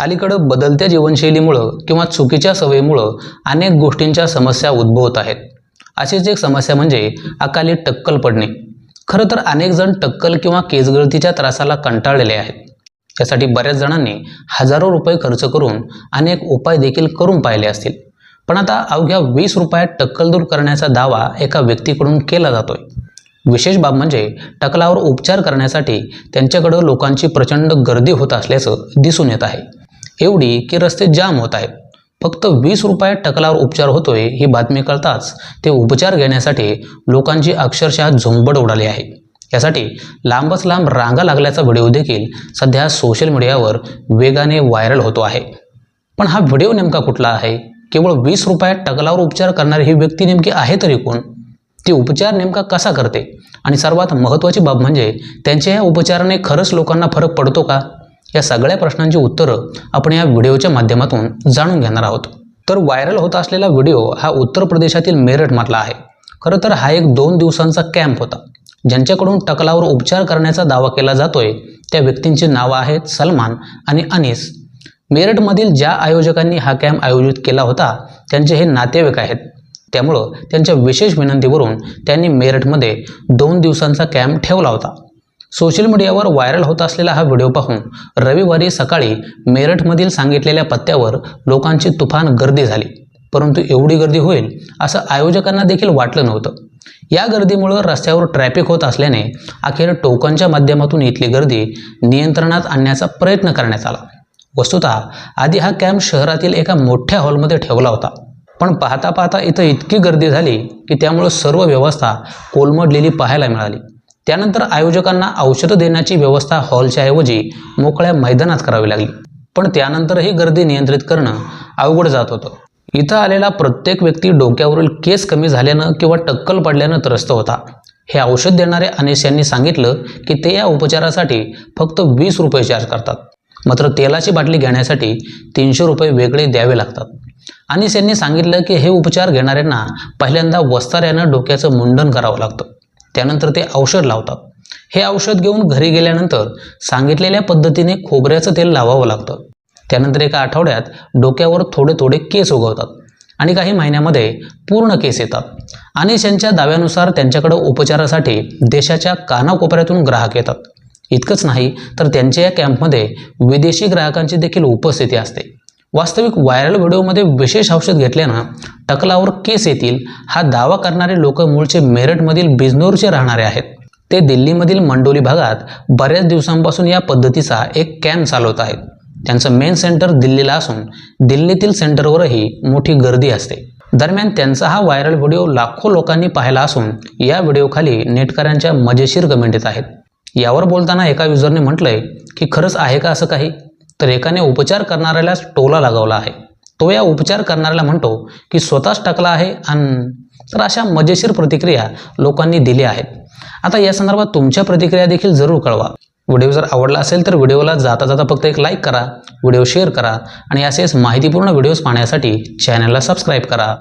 अलीकडं बदलत्या जीवनशैलीमुळं किंवा चुकीच्या सवयीमुळं अनेक गोष्टींच्या समस्या उद्भवत आहेत. अशीच एक समस्या म्हणजे अकाली टक्कल पडणे. खरं तर अनेक जण टक्कल किंवा केसगळतीच्या त्रासाला कंटाळलेले आहेत. यासाठी बऱ्याच जणांनी हजारो रुपये खर्च करून अनेक उपाय देखील करून पाहिले असतील. पण आता अवघ्या वीस रुपयात टक्कल दूर करण्याचा दावा एका व्यक्तीकडून केला जातोय. विशेष बाब म्हणजे टकलावर उपचार करण्यासाठी त्यांच्याकडं लोकांची प्रचंड गर्दी होत असल्याचं दिसून येत आहे. एवढी की रस्ते जाम होत आहेत. फक्त वीस रुपयात टकलावर उपचार होतोय ही बातमी कळताच ते उपचार घेण्यासाठी लोकांची अक्षरशः झुंबड उडाली आहे. यासाठी लांबच लांब रांगा लागल्याचा व्हिडिओ देखील सध्या सोशल मीडियावर वेगाने व्हायरल होतो आहे. पण हा व्हिडिओ नेमका कुठला आहे? केवळ वीस रुपयात टकलावर उपचार करणारी ही व्यक्ती नेमकी आहे तरी कोण? ती उपचार नेमका कसा करते? आणि सर्वात महत्त्वाची बाब म्हणजे त्यांच्या या उपचाराने खरंच लोकांना फरक पडतो का? या सगळ्या प्रश्नांची उत्तरं आपण या व्हिडिओच्या माध्यमातून जाणून घेणार आहोत. तर व्हायरल होत असलेला व्हिडिओ हा उत्तर प्रदेशातील मेरठमधला आहे. खरं तर हा एक दोन दिवसांचा कॅम्प होता. ज्यांच्याकडून टकलावर उपचार करण्याचा दावा केला जातोय त्या व्यक्तींची नावं आहेत सलमान आणि अनिस. मेरठमधील ज्या आयोजकांनी हा कॅम्प आयोजित केला होता त्यांचे हे नातेवाईक आहेत. त्यामुळं त्यांच्या विशेष विनंतीवरून त्यांनी मेरठमध्ये दोन दिवसांचा कॅम्प ठेवला होता. सोशल मीडियावर व्हायरल होत असलेला हा व्हिडिओ पाहून रविवारी सकाळी मेरठमधील सांगितलेल्या पत्त्यावर लोकांची तुफान गर्दी झाली. परंतु एवढी गर्दी होईल असं आयोजकांना देखील वाटलं नव्हतं. या गर्दीमुळं रस्त्यावर ट्रॅफिक होत असल्याने अखेर टोकनच्या माध्यमातून इथली गर्दी नियंत्रणात आणण्याचा प्रयत्न करण्यात आला. वस्तुतः आधी हा कॅम्प शहरातील एका मोठ्या हॉलमध्ये ठेवला होता. पण पाहता पाहता इथं इतकी गर्दी झाली की त्यामुळं सर्व व्यवस्था कोलमडलेली पाहायला मिळाली. त्यानंतर आयोजकांना औषधं देण्याची व्यवस्था हॉलच्या ऐवजी मोकळ्या मैदानात करावी लागली. पण त्यानंतरही गर्दी नियंत्रित करणं अवघड जात होतं. इथं आलेला प्रत्येक व्यक्ती डोक्यावरील केस कमी झाल्यानं किंवा टक्कल पडल्यानं त्रस्त होता. हे औषध देणारे अनिस यांनी सांगितलं की ते या उपचारासाठी फक्त वीस रुपये चार्ज करतात. मात्र तेलाची बाटली घेण्यासाठी तीनशे रुपये वेगळे द्यावे लागतात. अनिस यांनी सांगितलं की हे उपचार घेणाऱ्यांना पहिल्यांदा वस्ताऱ्यानं डोक्याचं मुंडन करावं लागतं. त्यानंतर ते औषध लावतात. हे औषध घेऊन घरी गेल्यानंतर सांगितलेल्या पद्धतीने खोबऱ्याचं तेल लावावं लागतं. त्यानंतर एका आठवड्यात डोक्यावर थोडे थोडे केस उगवतात आणि काही महिन्यामध्ये पूर्ण केस येतात. अनिश यांच्या दाव्यानुसार त्यांच्याकडं उपचारासाठी देशाच्या कानाकोपऱ्यातून ग्राहक येतात. इतकंच नाही तर त्यांच्या या कॅम्पमध्ये विदेशी ग्राहकांची देखील उपस्थिती असते. वास्तविक व्हायरल व्हिडिओमध्ये विशेष औषध घेतल्यानं टकलावर केस येतील हा दावा करणारे लोक मूळचे मेरठमधील बिजनोरचे राहणारे आहेत. ते दिल्लीमधील मंडोली भागात बऱ्याच दिवसांपासून या पद्धतीचा एक कॅम्प चालवत आहेत. त्यांचं मेन सेंटर दिल्लीला असून दिल्लीतील सेंटरवरही मोठी गर्दी असते. दरम्यान त्यांचा हा व्हायरल व्हिडिओ लाखो लोकांनी पाहिला असून या व्हिडिओखाली नेटकऱ्यांच्या मजेशीर कमेंट येत आहेत. यावर बोलताना एका युजरने म्हटलंय की खरंच आहे का असं काही? तर एकाने उपचार करणाऱ्यालाच टोला लागवला आहे. तो या उपचार करणाऱ्याला म्हणतो की स्वतःच टाकला आहे आणि तर अशा मजेशीर प्रतिक्रिया लोकांनी दिल्या आहेत आता या संदर्भात तुमच्या प्रतिक्रिया देखील जरूर कळवा. व्हिडिओ जर आवडला असेल तर व्हिडिओला जाता जाता फक्त एक लाईक करा व्हिडिओ शेअर करा आणि असेच माहितीपूर्ण व्हिडिओज पाहण्यासाठी चॅनलला सबस्क्राईब करा.